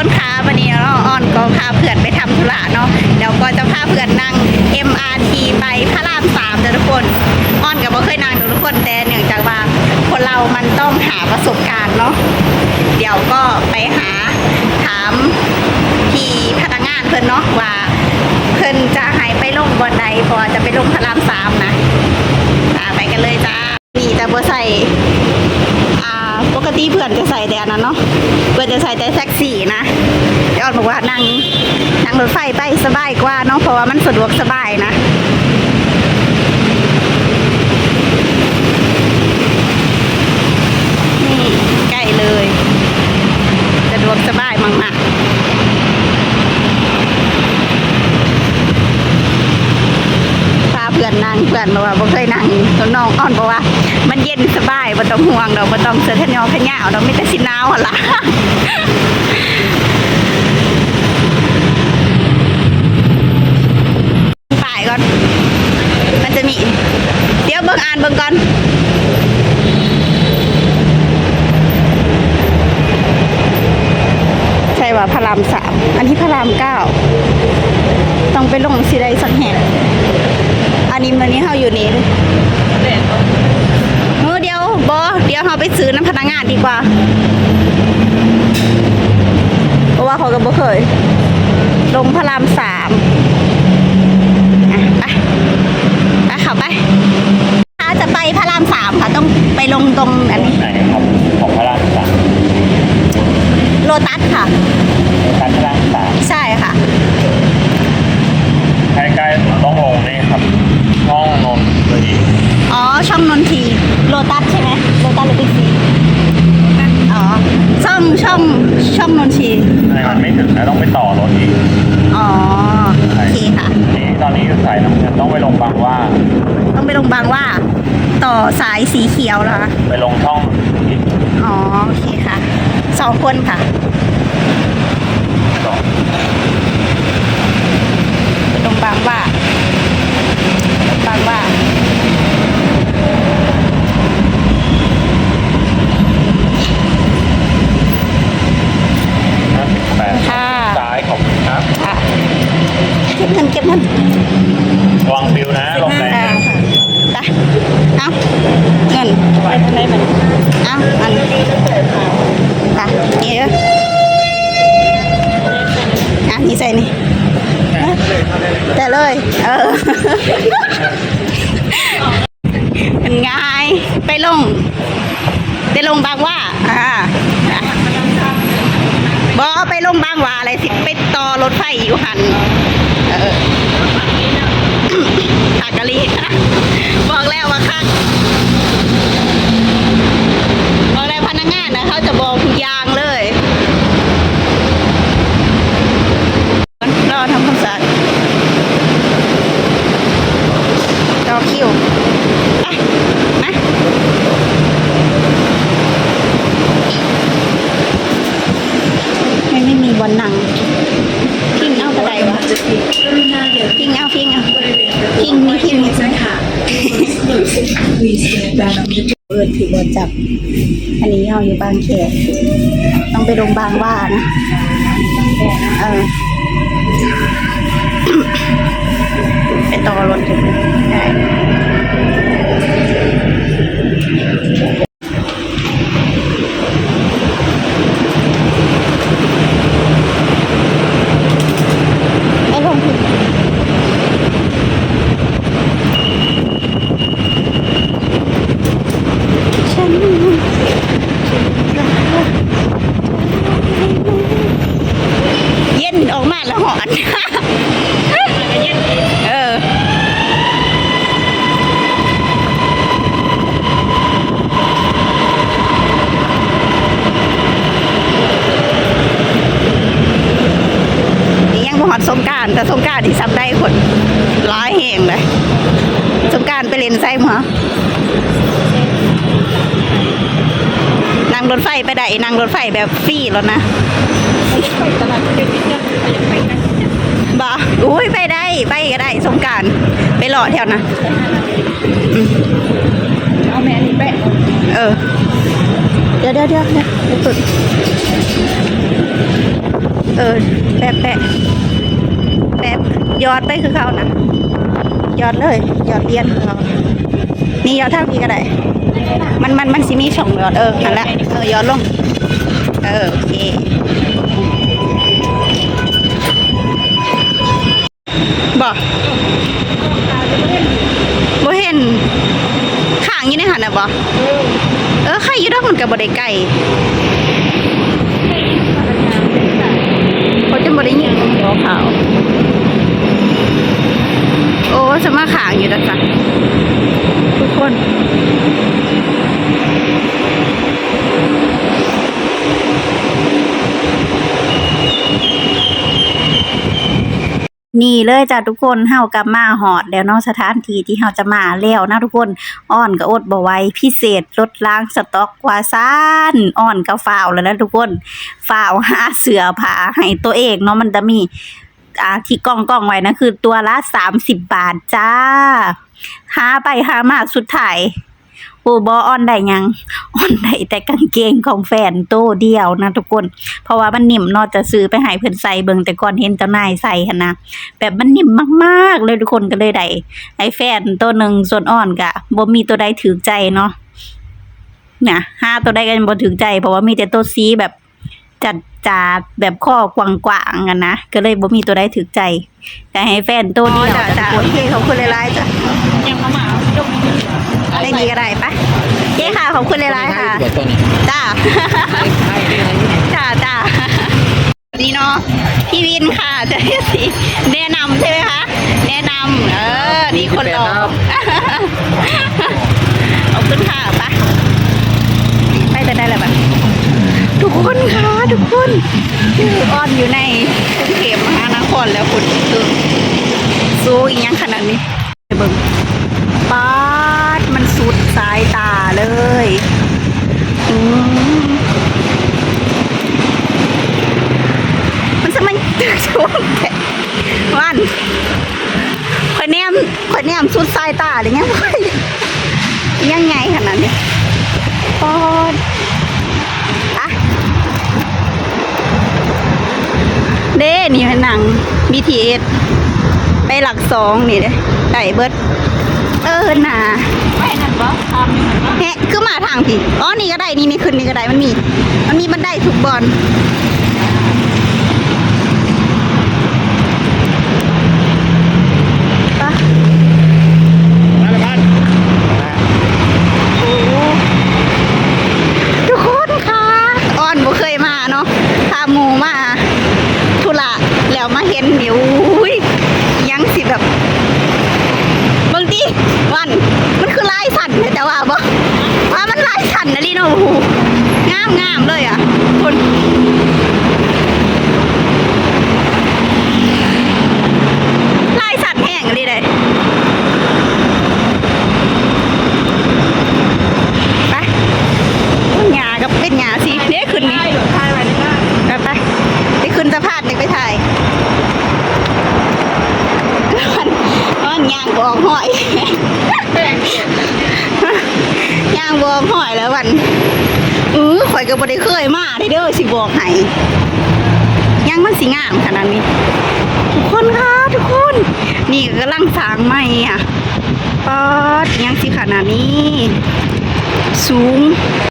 คนค้าวันนี้เนาออนก็พาเพื่อนไปทำธุระเนาะเดี๋ยวก็จะพาเพื่อนนั่ง MRT ไปพระรามสามทุกคนออนก็บ่เคยนั่งทุกคนแต่เนื่องจากว่าคนเรามันต้องหาประสบการณ์เนาะเดี๋ยวก็ไปหาถามพี่พนักงานเพิ่อนเนาะว่า เพิ่อนจะให้ไปลงบนใดพอจะไปลงพระรามสามนะไปกันเลยจ้านี่จะบ่ใส่อ่าปก ติเพื่อนจะใส่แต่นนั้นเนาะเพื่อนจะใส่แต่แท็กซี่นะยอดบอกว่านั่งนั่งรถไฟไปสบายกว่าเนาะเพราะว่ามันสะดวกสบายนะนี่ใกล้เลย สะดวกสบายมากๆพาเพื่อ นนั่งเพื่อนบอกว่าบ่เคยนั่งน้องอ่อนบอกว่า มันเย็นสบายบ่ต้องห่วงดอกบ่ต้องเสื้อขนยอขยาวดอกมีแต่สิหนาวหั่นล่ะป้ายก่อน มันจะมี เดี๋ยวเบิ่งอ่านเบิ่งก่อนใช่ว่าพระรามสามอันนี้พระรามเก้าต้องไปลงสิใดสักแห่ง อันนี้มื้อนี้เฮาอยู่นี่เออเดี๋ยวบอเดี๋ยวเฮาไปซื้อน้ำพนักงานดีกว่า เพราะว่าเขาก็บ่เคย ลงพระรามสามอะไปไปเข้าไปถ้าจะไปพระรามสามค่ะต้องไปลงตรงอันนี้ไหนครับของพระรามสามโลตัสค่ะ การพระรามสาม ใช่ค่ะ ใกล้ๆต้องลงนี่ครับช่องนนทบุรี อ๋อ ช่องนนทีโลตัสใช่ไหมโลตัสหรือบิ๊กซีอ๋อ ช่องช่องช่องนนทีใช่มันไม่ถึงนะต้องไปต่อรถอีก อ๋อ โอเคค่ะ นี่ตอนนี้อยู่สายน้ำเงินต้องไปลงบางหว่า ต้องไปลงบางว่า ต่อสายสีเขียวเหรอคะไปลงช่องอีกอ๋อ โอเคค่ะ สองคนค่ะ สอง ไปลงบางว่าลงบางว่า ห้าสิบแปด ค่ะ ซ้ายขอบคุณครับ ค่ะ เก็บเงินเก็บเงินระวังฟิวนะลมแรงอ่านะไปเอาเงินไปทางไหนมันเอาอันไปนี่เด้ออะนี่ใส่นี่แต่เลย เออเป็นไงไปลง ไปลงบางหว่า อ่าอะบอไปลงบางหว่าอะไรสิ ไปต่อรถไฟอยู่หัน เออ อากะลีบอกแล้วว่าคักบอกแล้วพนักงานนะเขาจะบอกทุกอย่างเลยรอทำความสะอาดรอคิวไปมาไม่ไม่มีบอลหนังพิงเอากระไดวะพิงเอาพิงเอาพิง มีพิงมีค่ะ Please stand back on the เอิดถือบอจับ อันนี้เอาอยู่บางเขตต้องไปลงบางว่านะเออไปต่อรถถึงได้ไอ้ลงผิดฉันเย็นออกมาแล้วหอน เออ นี่ยังบ่หอดสงกราร แต่สงการที่ซับได้คนร้ายแห่งเลยสงการไปเล่นไส้หมอนั่งรถไฟไปได้นั่งรถไฟแบบฟรีแล้วนะบ่อุ้ยไปได้ไปก็ได้สงการไปหล่อแถวนะเอาแม่นี่แปะเออ เดี๋ยวเดี๋ยวเดี๋ยวเดี๋ยวเดี๋ยวสุดเออแปะแปะ ยอดไปคือเขานะยอดเลยยอดเรียนคือเขานี่ยอดเท่านี้ก็ได้ มันมันมันสิมีช่องยอดเออหันละเออยอดลงเออโอเคบอกบ่เห็นข้างอยี่ในหันน่ะบ่เออใครอยี่ดอกมันกับบ่ได้ไก่เขาจะบ่ได้ยินหัวขาวโอ้สมา ขางอยู่นะจ๊ะทุกคนนี่เลยจ้ะทุกคนเฮากลับมาหอดแล้วเนาะสถานที่ที่เฮาจะมาแล้วนะทุกคนอ้อนก็อดบ่ไหวพิเศษลดล้างสต็อกกว่าซ่านอ้อนก็ฝ้าวแล้วนะทุกคนฝ้าวหาเสือผ้าให้ตัวเองเนาะมันจะมี อ่าที่กล้องกล้องไว้นะคือตัวละ30บบาทจ้าหาไปหามาสุดท้ายโอ้บอออนได้ยังออนได้แต่กางเกงของแฟนโตเดียวนะทุกคน เพราะว่ามันนิ่มนอกจะซื้อไปให้เพิ่อนใส่เบิ่งแต่ก่อนเห็นเจ้านายใส่หนนะแบบมันนิ่มมากๆ เลยทุกคนก็เลยได้ไอ้แฟนตัวหนึ่งส่วนอ่อนกะบ่มีตัวใดถือใจเนาะนี่ยห้าตัวใดกันบ่ถือใจ เพราะว่ามีแต่ตัวสีแบบ จัดจาดแบบข้อกว้างๆกันนะ ก็เลยบ่มีตัวใดถือใจแต่ให้แฟนตัวเดียวจ้ะโอเคขอบคุณหลายๆจ้ะยังมาหมาดมได้ดีก็ได้ปะโอเคค่ะขอบคุณหลายๆค่ะเดี๋ยวตัวนี้จ้าจ้าจ้านี่เนาะพี่วินค่ะจะได้สิแนะนำใช่ไหมคะ แนะนำเออ นี่คนรอขอบคุณค่ะไปไปจะได้แล้วแบบทุก ค่ะทุกคนคือออนอยู่ในกรุงเทพมหานครแล้วคุณคือสูงอีกยังขนาดนี้เบิ่งป๊าดมันสุดสายตาเลยอืมมันจะมันตึกช่วงแค่วันข่อยแนมข่อยแนมสุดสายตาเลยยังข่ยยังไงขนาดนี้ปอดอะ เด้นี่เป็นหนัง BTS ไปหลักสองนี่เด้ได้เบิดเออน่ะไม่นั่นบ่ทำนี่มันบ่แฮะคือมาทางพี่อ๋อนี่ก็ได้นี่นี่ขึ้นนี่ก็ได้มันมี มันมีบันไดทุกบอลปะ มาเลยพัน โอ้ทุกคนค่ะอ้อนบ่เคยมาเนาะพาหมูมาธุระแล้วมาเห็นนิวอุ้ยยังสิแบบบางทีวัน มันคือลายสั่นนะแต่ว่าบ่ว่ามั นาลีโนาะโอ้โหงามงามเลยอะคนลายสั่นแห้งเลยเลยไปหยากับเป็นหยาสิเด้ขึ้นนี่ ได้หรือทายไว้ได้ ไปไปไปขึ้นสะพานเด็กไปถ่ายมันมันย่างบออกหอย ย่างบออกหอยแล้ววันอือข่อยก็บ่ได้เคยมาเด้อสิบอกให้ย่างมันสิงามขนาดนี้ ทุกคนค่ะทุกคน นี่ก็กำลังสางใหม่อะปอดยังสิขนาดนี้ สูง